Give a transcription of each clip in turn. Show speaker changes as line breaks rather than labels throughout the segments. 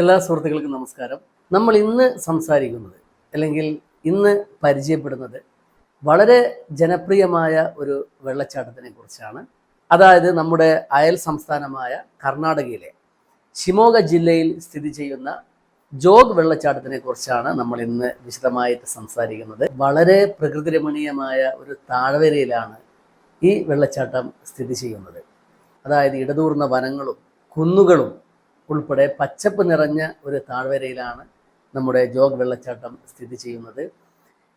എല്ലാ സുഹൃത്തുക്കൾക്കും നമസ്കാരം. നമ്മൾ ഇന്ന് സംസാരിക്കുന്നത് അല്ലെങ്കിൽ ഇന്ന് പരിചയപ്പെടുന്നത് വളരെ ജനപ്രിയമായ ഒരു വെള്ളച്ചാട്ടത്തിനെ കുറിച്ചാണ്. അതായത് നമ്മുടെ അയൽ സംസ്ഥാനമായ കർണാടകയിലെ ഷിമോഗ ജില്ലയിൽ സ്ഥിതി ചെയ്യുന്ന ജോഗ് വെള്ളച്ചാട്ടത്തിനെ കുറിച്ചാണ് നമ്മൾ ഇന്ന് വിശദമായിട്ട് സംസാരിക്കുന്നത്. വളരെ പ്രകൃതി രമണീയമായ ഒരു താഴ്വരയിലാണ് ഈ വെള്ളച്ചാട്ടം സ്ഥിതി ചെയ്യുന്നത്. അതായത് ഇടതൂർന്ന വനങ്ങളും കുന്നുകളും ഉൾപ്പെടെ പച്ചപ്പ് നിറഞ്ഞ ഒരു താഴ്വരയിലാണ് നമ്മുടെ ജോഗ് വെള്ളച്ചാട്ടം സ്ഥിതി ചെയ്യുന്നത്.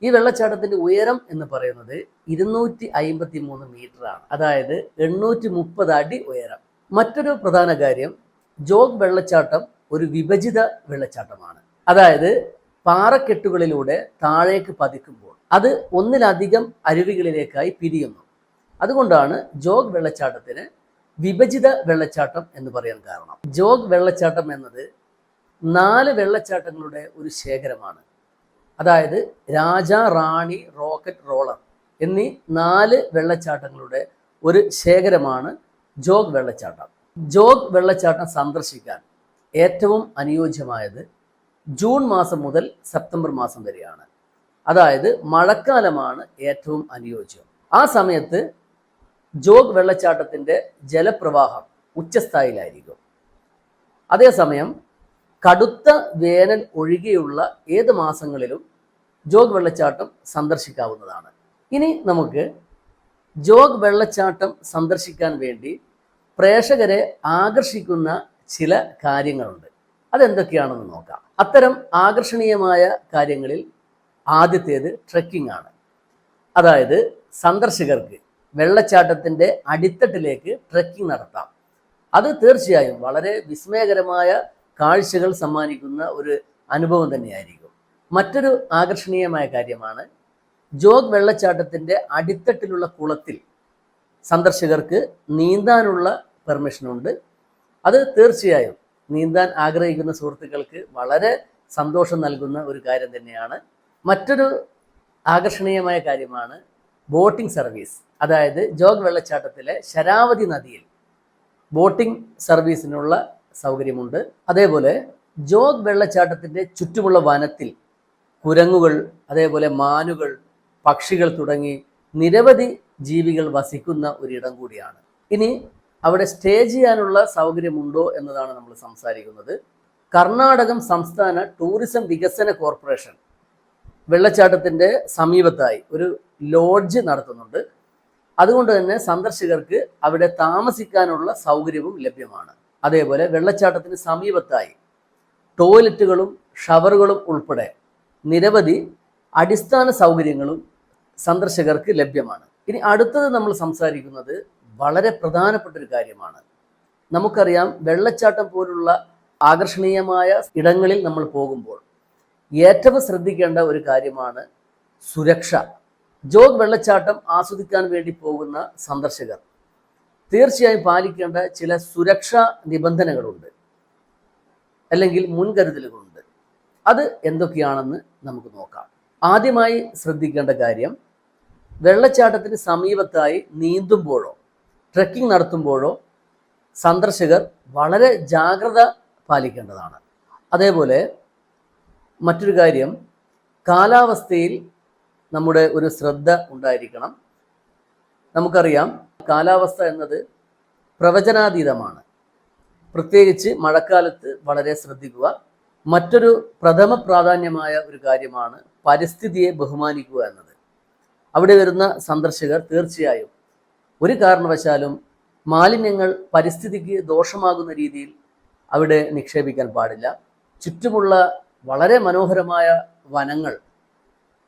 ഈ വെള്ളച്ചാട്ടത്തിന്റെ ഉയരം എന്ന് പറയുന്നത് ഇരുന്നൂറ്റി അയിമ്പത്തി മൂന്ന് മീറ്ററാണ് അതായത് എണ്ണൂറ്റി മുപ്പത് അടി ഉയരം. മറ്റൊരു പ്രധാന കാര്യം ജോഗ് വെള്ളച്ചാട്ടം ഒരു വിഭജിത വെള്ളച്ചാട്ടമാണ്. അതായത് പാറക്കെട്ടുകളിലൂടെ താഴേക്ക് പതിക്കുമ്പോൾ അത് ഒന്നിലധികം അരുവികളിലേക്കായി പിരിയുന്നു. അതുകൊണ്ടാണ് ജോഗ് വെള്ളച്ചാട്ടത്തിന് വിഭജിത വെള്ളച്ചാട്ടം എന്ന് പറയാൻ കാരണം. ജോഗ് വെള്ളച്ചാട്ടം എന്നത് നാല് വെള്ളച്ചാട്ടങ്ങളുടെ ഒരു ശേഖരമാണ്. അതായത് രാജ റാണി റോക്കറ്റ് റോളർ എന്നീ നാല് വെള്ളച്ചാട്ടങ്ങളുടെ ഒരു ശേഖരമാണ് ജോഗ് വെള്ളച്ചാട്ടം. ജോഗ് വെള്ളച്ചാട്ടം സന്ദർശിക്കാൻ ഏറ്റവും അനുയോജ്യമായത് ജൂൺ മാസം മുതൽ സെപ്റ്റംബർ മാസം വരെയാണ്. അതായത് മഴക്കാലമാണ് ഏറ്റവും അനുയോജ്യം. ആ സമയത്ത് ജോഗ് വെള്ളച്ചാട്ടത്തിന്റെ ജലപ്രവാഹം ഉച്ചസ്ഥായിലായിരിക്കും. അതേസമയം കടുത്ത വേനൽ ഒഴികെയുള്ള ഏത് മാസങ്ങളിലും ജോഗ് വെള്ളച്ചാട്ടം സന്ദർശിക്കാവുന്നതാണ്. ഇനി നമുക്ക് ജോഗ് വെള്ളച്ചാട്ടം സന്ദർശിക്കാൻ വേണ്ടി പ്രേക്ഷകരെ ആകർഷിക്കുന്ന ചില കാര്യങ്ങളുണ്ട്. അതെന്തൊക്കെയാണെന്ന് നോക്കാം. അത്തരം ആകർഷണീയമായ കാര്യങ്ങളിൽ ആദ്യത്തേത് ട്രെക്കിംഗ് ആണ്. അതായത് സന്ദർശകർക്ക് വെള്ളച്ചാട്ടത്തിന്റെ അടിത്തട്ടിലേക്ക് ട്രക്കിംഗ് നടത്താം. അത് തീർച്ചയായും വളരെ വിസ്മയകരമായ കാഴ്ചകൾ സമ്മാനിക്കുന്ന ഒരു അനുഭവം തന്നെയായിരിക്കും. മറ്റൊരു ആകർഷണീയമായ കാര്യമാണ് ജോഗ് വെള്ളച്ചാട്ടത്തിന്റെ അടിത്തട്ടിലുള്ള കുളത്തിൽ സന്ദർശകർക്ക് നീന്താനുള്ള പെർമിഷനുണ്ട് അത് തീർച്ചയായും നീന്താൻ ആഗ്രഹിക്കുന്ന സുഹൃത്തുക്കൾക്ക് വളരെ സന്തോഷം നൽകുന്ന ഒരു കാര്യം തന്നെയാണ്. മറ്റൊരു ആകർഷണീയമായ കാര്യമാണ് ബോട്ടിംഗ് സർവീസ് അതായത് ജോഗ് വെള്ളച്ചാട്ടത്തിലെ ശരാവതി നദിയിൽ ബോട്ടിംഗ് സർവീസിനുള്ള സൗകര്യമുണ്ട്. അതേപോലെ ജോഗ് വെള്ളച്ചാട്ടത്തിന്റെ ചുറ്റുമുള്ള വനത്തിൽ കുരങ്ങുകൾ അതേപോലെ മാനുകൾ പക്ഷികൾ തുടങ്ങി നിരവധി ജീവികൾ വസിക്കുന്ന ഒരിടം കൂടിയാണ്. ഇനി അവിടെ സ്റ്റേ ചെയ്യാനുള്ള സൗകര്യമുണ്ടോ എന്നതാണ് നമ്മൾ സംസാരിക്കുന്നത്. കർണാടകം സംസ്ഥാന ടൂറിസം വികസന കോർപ്പറേഷൻ വെള്ളച്ചാട്ടത്തിന്റെ സമീപത്തായി ഒരു ലോഡ്ജ് നടത്തുന്നുണ്ട്. അതുകൊണ്ട് തന്നെ സന്ദർശകർക്ക് അവിടെ താമസിക്കാനുള്ള സൗകര്യവും ലഭ്യമാണ്. അതേപോലെ വെള്ളച്ചാട്ടത്തിന് സമീപത്തായി ടോയ്ലറ്റുകളും ഷവറുകളും ഉൾപ്പെടെ നിരവധി അടിസ്ഥാന സൗകര്യങ്ങളും സന്ദർശകർക്ക് ലഭ്യമാണ്. ഇനി അടുത്തത് നമ്മൾ സംസാരിക്കുന്നത് വളരെ പ്രധാനപ്പെട്ട ഒരു കാര്യമാണ്. നമുക്കറിയാം വെള്ളച്ചാട്ടം പോലുള്ള ആകർഷണീയമായ ഇടങ്ങളിൽ നമ്മൾ പോകുമ്പോൾ ഏറ്റവും ശ്രദ്ധിക്കേണ്ട ഒരു കാര്യമാണ് സുരക്ഷ. ജോഗ് വെള്ളച്ചാട്ടം ആസ്വദിക്കാൻ വേണ്ടി പോകുന്ന സന്ദർശകർ തീർച്ചയായും പാലിക്കേണ്ട ചില സുരക്ഷാ നിബന്ധനകളുണ്ട് അല്ലെങ്കിൽ മുൻകരുതലുകളുണ്ട്. അത് എന്തൊക്കെയാണെന്ന് നമുക്ക് നോക്കാം. ആദ്യമായി ശ്രദ്ധിക്കേണ്ട കാര്യം വെള്ളച്ചാട്ടത്തിന് സമീപത്തായി നീന്തുമ്പോഴോ ട്രക്കിംഗ് നടത്തുമ്പോഴോ സന്ദർശകർ വളരെ ജാഗ്രത പാലിക്കേണ്ടതാണ്. അതേപോലെ മറ്റൊരു കാര്യം കാലാവസ്ഥയിൽ നമ്മുടെ ഒരു ശ്രദ്ധ ഉണ്ടായിരിക്കണം. നമുക്കറിയാം കാലാവസ്ഥ എന്നത് പ്രവചനാതീതമാണ്. പ്രത്യേകിച്ച് മഴക്കാലത്ത് വളരെ ശ്രദ്ധിക്കുക. മറ്റൊരു പ്രഥമ പ്രാധാന്യമായ ഒരു കാര്യമാണ് പരിസ്ഥിതിയെ ബഹുമാനിക്കുക എന്നത്. അവിടെ വരുന്ന സന്ദർശകർ തീർച്ചയായും ഒരു കാരണവശാലും മാലിന്യങ്ങൾ പരിസ്ഥിതിക്ക് ദോഷമാകുന്ന രീതിയിൽ അവിടെ നിക്ഷേപിക്കാൻ പാടില്ല. ചുറ്റുമുള്ള വളരെ മനോഹരമായ വനങ്ങൾ.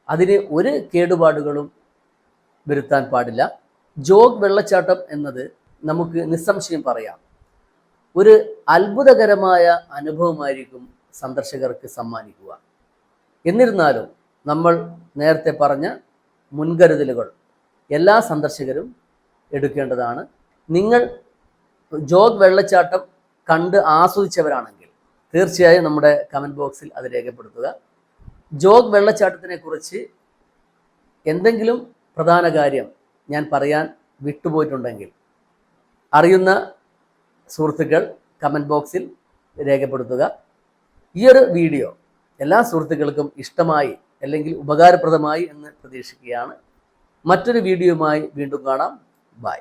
അതിന് ഒരു കേടുപാടുകളും വരുത്താൻ പാടില്ല. ജോഗ് വെള്ളച്ചാട്ടം എന്നത് നമുക്ക് നിസ്സംശയം പറയാം. ഒരു അത്ഭുതകരമായ അനുഭവമായിരിക്കും സന്ദർശകർക്ക് സമ്മാനിക്കുക. എന്നിരുന്നാലും നമ്മൾ നേരത്തെ പറഞ്ഞ മുൻകരുതലുകൾ എല്ലാ സന്ദർശകരും എടുക്കേണ്ടതാണ്. നിങ്ങൾ ജോഗ് വെള്ളച്ചാട്ടം കണ്ട് ആസ്വദിച്ചവരാണെങ്കിൽ തീർച്ചയായും നമ്മുടെ കമന്റ് ബോക്സിൽ അത് രേഖപ്പെടുത്തുക. ജോഗ് വെള്ളച്ചാട്ടത്തിനെ കുറിച്ച് എന്തെങ്കിലും പ്രധാന കാര്യം ഞാൻ പറയാൻ വിട്ടുപോയിട്ടുണ്ടെങ്കിൽ അറിയുന്ന സുഹൃത്തുക്കൾ കമന്റ് ബോക്സിൽ രേഖപ്പെടുത്തുക. ഈ ഒരു വീഡിയോ എല്ലാ സുഹൃത്തുക്കൾക്കും ഇഷ്ടമായി അല്ലെങ്കിൽ ഉപകാരപ്രദമായി എന്ന് പ്രതീക്ഷിക്കുകയാണ്. മറ്റൊരു വീഡിയോയുമായി വീണ്ടും കാണാം. ബൈ